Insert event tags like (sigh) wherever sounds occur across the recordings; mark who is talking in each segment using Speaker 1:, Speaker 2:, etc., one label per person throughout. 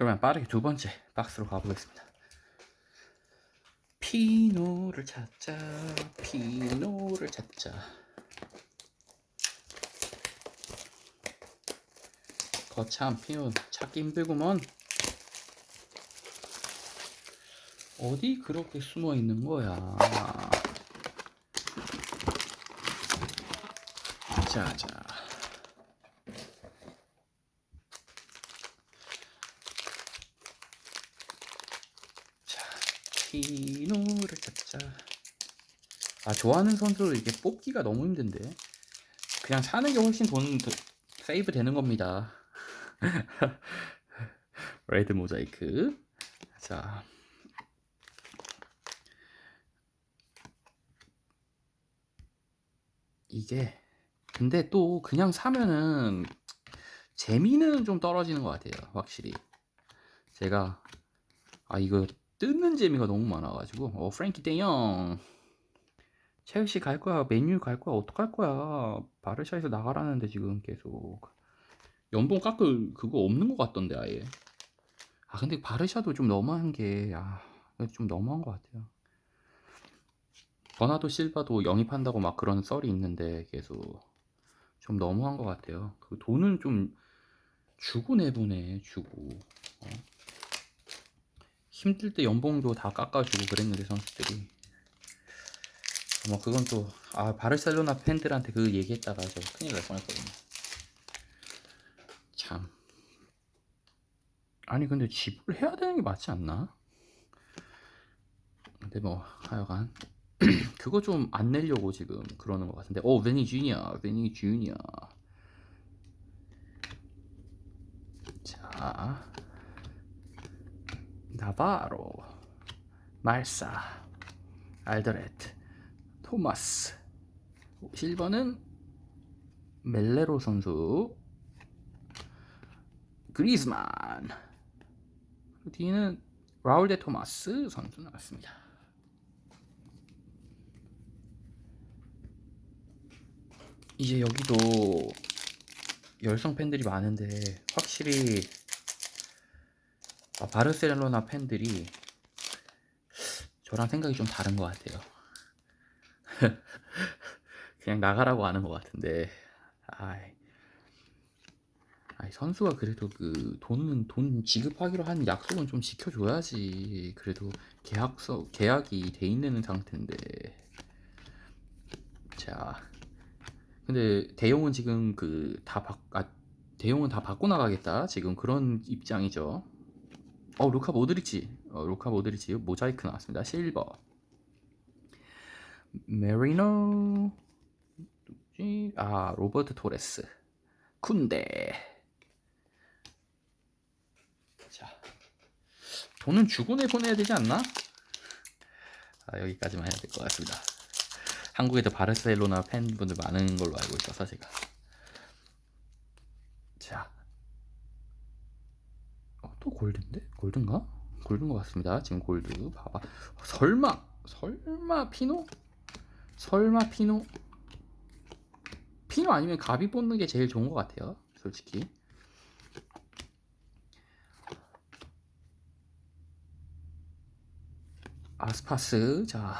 Speaker 1: 그러면 빠르게 두 번째 박스로 가보겠습니다. 피노를 찾자, 피노를 찾자. 거참 피노 찾기 힘들구먼. 어디 그렇게 숨어 있는 거야? 자, 자. 자, 피노를 찾자. 아, 좋아하는 선수 이게 뽑기가 너무 힘든데. 그냥 사는 게 훨씬 돈 더- 세이브 되는 겁니다. (laughs) 레드 모자이크. 자. 이게 근데 또 그냥 사면은 재미는 좀 떨어지는 것 같아요. 확실히. 제가 아 이거 뜯는 재미가 너무 많아가지고 어 프랭키 대영 첼시 갈 거야 맨유 갈 거야 어떡할 거야. 바르샤에서 나가라는데 지금 계속. 연봉 깎을 그거 없는 것 같던데 아예. 아 근데 바르샤도 좀 너무한 게 아 좀 너무한 것 같아요. 버나도 실바도 영입한다고 막 그런 썰이 있는데 계속 좀 너무한 것 같아요. 그 돈은 좀 주고 내보내 주고. 어? 힘들 때 연봉도 다 깎아주고 그랬는데 선수들이 뭐 그건 또 아 바르셀로나 팬들한테 그 얘기했다가 저 큰일 날 뻔했거든요. 참. 아니 근데 지불 해야 되는 게 맞지 않나? 근데 뭐 하여간. (clears throat) 그거 좀 안 내려고 지금 그러는 것 같은데. 오 베니 주니어 베니 주니어 자. 나바로. 말사 알더레트 토마스. 실버는 멜레로 선수. 그리즈만. 뒤는 라울 데 토마스 선수 나왔습니다. 이제 여기도 열성 팬들이 많은데 확실히 아, 바르셀로나 팬들이 저랑 생각이 좀 다른 것 같아요. (laughs) 그냥 나가라고 하는 것 같은데, 아이, 아이 선수가 그래도 그 돈은 돈 지급하기로 한 약속은 좀 지켜줘야지. 그래도 계약서 계약이 돼 있는 상태인데, 자, 근데 대용은 지금 그다 바, 아, 대용은 다 바꿔 나가겠다. 지금 그런 입장이죠. 어 루카 모드리치. 어, 루카 모드리치 모자이크 나왔습니다. 실버 메리노? 아 로버트 토레스 쿤데 자 돈은 주고 내보내야 되지 않나? 아 여기까지만 해야 될 것 같습니다 한국에도 바르셀로나 팬분들 많은 걸로 알고 있어서 제가 자 어, 또 골드인데? 골드인가? 골드인 것 같습니다. 지금 골드. 봐봐. 설마, 설마 피노? 설마 피노? 피노 아니면 가비 뽑는 게 제일 좋은 것 같아요. 솔직히. 아스파스. 자.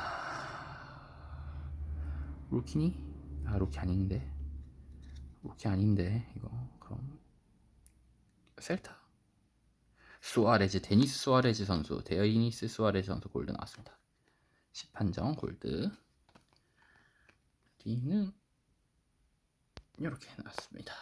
Speaker 1: 루키니? 아, 루키 아닌데. 루키 아닌데, 이거. 그럼. 셀타? 수아레즈 데니스 수아레즈 선수 데니스 수아레즈 선수 골드 나왔습니다. 10판정 골드 뒤는 이렇게 나왔습니다.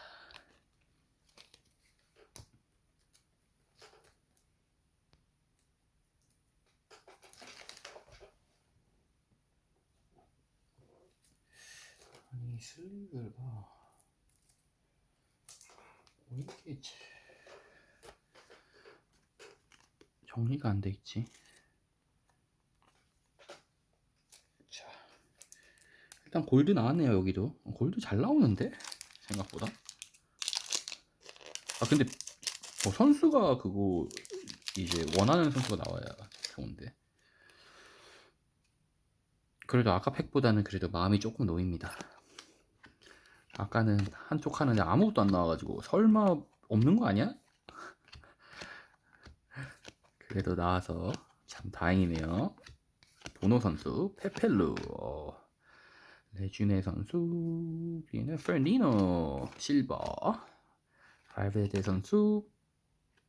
Speaker 1: 아니 슬리브가 왜 이렇게 정리가 안 돼 있지. 일단 골드 나왔네요 여기도. 어, 골드 잘 나오는데 생각보다. 아 근데 뭐 선수가 그거 이제 원하는 선수가 나와야 좋은데. 그래도 아까 팩보다는 그래도 마음이 조금 놓입니다. 아까는 한쪽 하는데 아무것도 안 나와가지고 설마 없는 거 아니야? (laughs) 그래도 나와서 참 다행이네요. 보노 선수, 페펠루, 어, 레주네 선수, 비네 페르니노, 실버, 발베데 선수,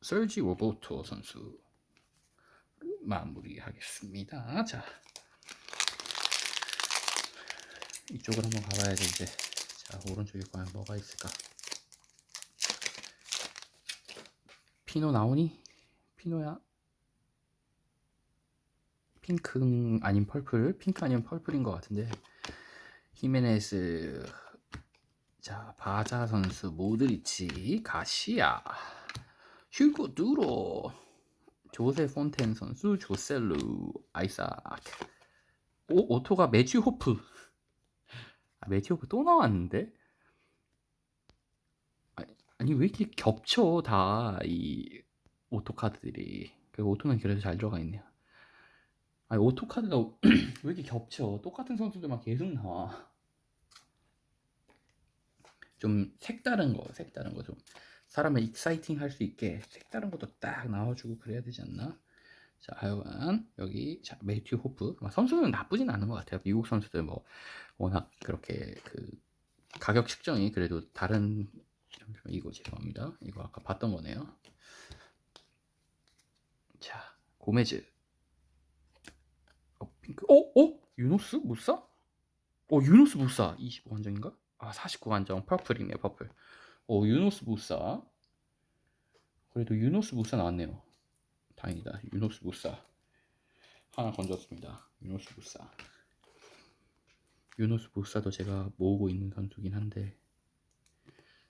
Speaker 1: 설지 로보토 선수 마무리하겠습니다. 자, 이쪽으로 한번 가봐야지 이제. 자, 오른쪽에 과연 뭐가 있을까? 피노 나오니? 피노야? 핑크 아닌 펄플 핑크 아니면 펄플인 것 같은데 히메네스 자 바자 선수 모드리치 가시아 휴고 두로 조세 폰텐 선수 조셀루 아이삭 오 오토가 매튜 호프. 아, 매튜 호프 또 나왔는데? 아니, 아니 왜 이렇게 겹쳐 다 이 오토 카드들이. 그 오토는 그래도 잘 들어가 있네요 아니 오토 카드가 (clears throat) 왜 이렇게 겹쳐? 똑같은 선수들만 계속 나와. 좀 색다른 거, 색다른 거 좀 사람을 익사이팅 할 수 있게 색다른 것도 딱 나와주고 그래야 되지 않나? 자, 하여간 여기 자 매튜 호프 아, 선수는 나쁘진 않은 것 같아요. 미국 선수들 뭐 워낙 그렇게 그 가격 측정이 그래도 다른 이거 죄송합니다. 이거 아까 봤던 거네요. 자, 고메즈 어. 어? 어? 유노스? 무사? 어, 유노스 무사. 25관정인가? 아, 49관정. 퍼플이네요, 퍼플. 어, 유노스 무사. 그래도 유노스 무사 나왔네요. 다행이다. 유노스 무사. 하나 건졌습니다. 유노스 무사. 유노스 무사도 제가 모으고 있는 선수긴 한데.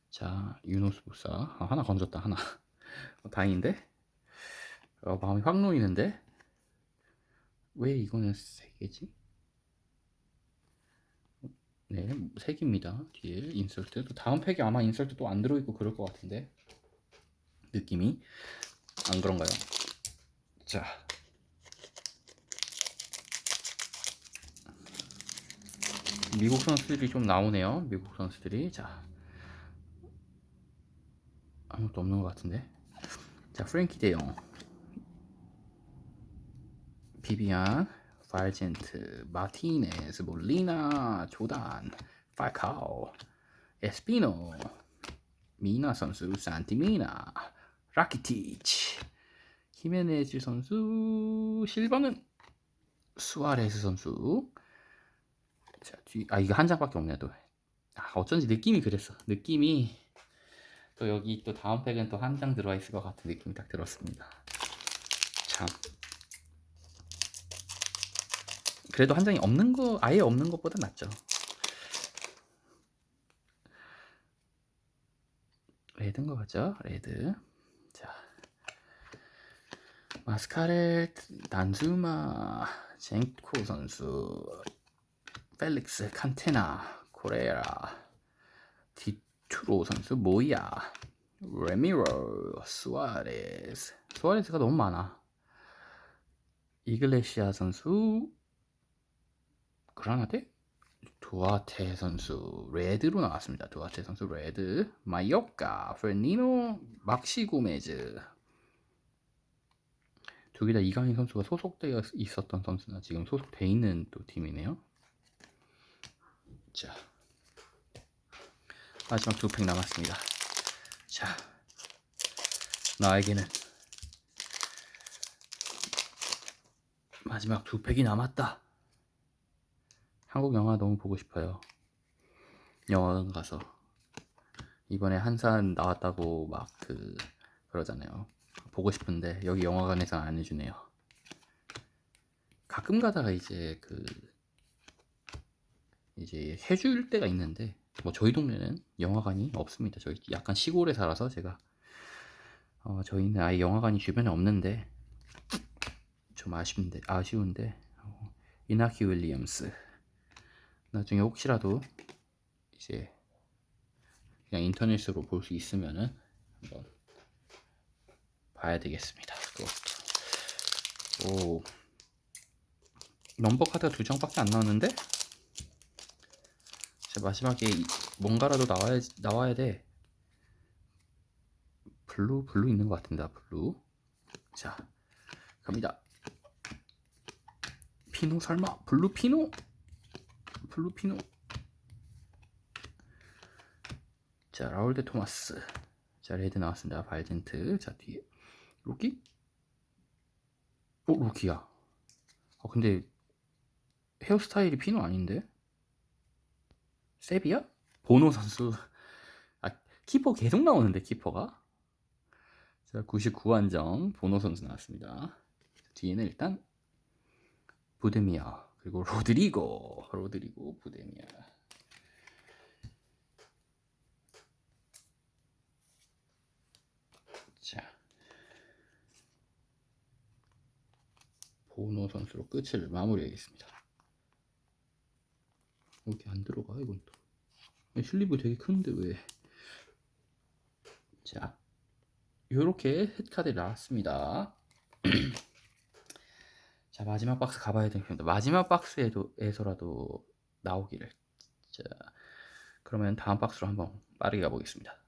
Speaker 1: 자, 유노스 무사. 아, 하나 건졌다, 하나. (laughs) 어, 다행인데? 어, 마음이 확 놓이는데? 왜 이거는 세 개지? 네, 세 개입니다. 뒤에 인설트. 또 다음 팩에 아마 인설트 또 안 들어있고 그럴 것 같은데 느낌이 안 그런가요? 자, 미국 선수들이 좀 나오네요. 미국 선수들이 자 아무것도 없는 것 같은데. 자, 프랭키 대용. 비비안, 발젠트, 마티네스, 몰리나, 조단, 팔카오, 에스피노, 미나 선수, 산티미나, 라키티치, 히메네즈 선수, 실버는 수아레스 선수. 자, 뒤, 아 이거 한 장밖에 없네 또. 아, 어쩐지 느낌이 그랬어. 느낌이 또 여기 또 다음 팩은 또 한 장 들어와 있을 것 같은 느낌이 딱 들었습니다. 참. 그래도 한 장이 없는 거 아예 없는 것보다 낫죠. 레드인 거 같죠? 레드. 자, 마스카렛, 난즈마, 젠코 선수, 펠릭스, 칸테나, 코레라, 디투로 선수, 모이야, 레미로, 수아레스. 수아레스가 너무 많아. 이글레시아 선수, 그라나데? 두아테 선수 레드로 나왔습니다. 두아테 선수 레드, 마이오카, 페르니노, 막시 고메즈 두 개 다 이강인 선수가 소속되어 있었던 선수나 지금 소속돼 있는 또 팀이네요. 자 마지막 두 팩 남았습니다. 자 나에게는 마지막 두 팩이 남았다. 한국 영화 너무 보고 싶어요. 영화관 가서 이번에 한산 나왔다고 막 그 그러잖아요. 보고 싶은데 여기 영화관에서 안 해주네요. 가끔 가다가 이제 그 이제 해줄 때가 있는데 뭐 저희 동네는 영화관이 없습니다. 저희 약간 시골에 살아서 제가 어 저희는 아예 영화관이 주변에 없는데 좀 아쉬운데 아쉬운데 어, 이나키 윌리엄스 나중에 혹시라도 이제 그냥 인터넷으로 볼 수 있으면은 한번 봐야 되겠습니다. 그것도. 오. 넘버 카드가 두 장밖에 안 나왔는데? 자, 마지막에 이- 뭔가라도 나와야, 나와야 돼. 블루, 블루 있는 것 같은데, 블루. 자. 갑니다. 피노 설마 블루 피노? 블루 피노. 자 라울 데 토마스. 자 레드 나왔습니다. 발젠트. 자 뒤에 로키? 어 로키야. 어 근데 헤어스타일이 피노 아닌데? 세비야? 보노 선수. 아 키퍼 계속 나오는데 키퍼가. 자 99안정 보노 선수 나왔습니다. 뒤에는 일단 부데미아 그리고 로드리고 로드리고 부데미아. 자. 보노 선수로 끝을 마무리하겠습니다. 여기 안 들어가 이건 또. 슬리브 되게 큰데 왜 자. 요렇게 헷카드 나왔습니다 (clears throat) 자 마지막 박스 가봐야 되겠습니다. 마지막 박스에도 에서라도 나오기를. 자 그러면 다음 박스로 한번 빠르게 가보겠습니다.